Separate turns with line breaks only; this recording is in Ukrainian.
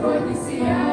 тобою сія.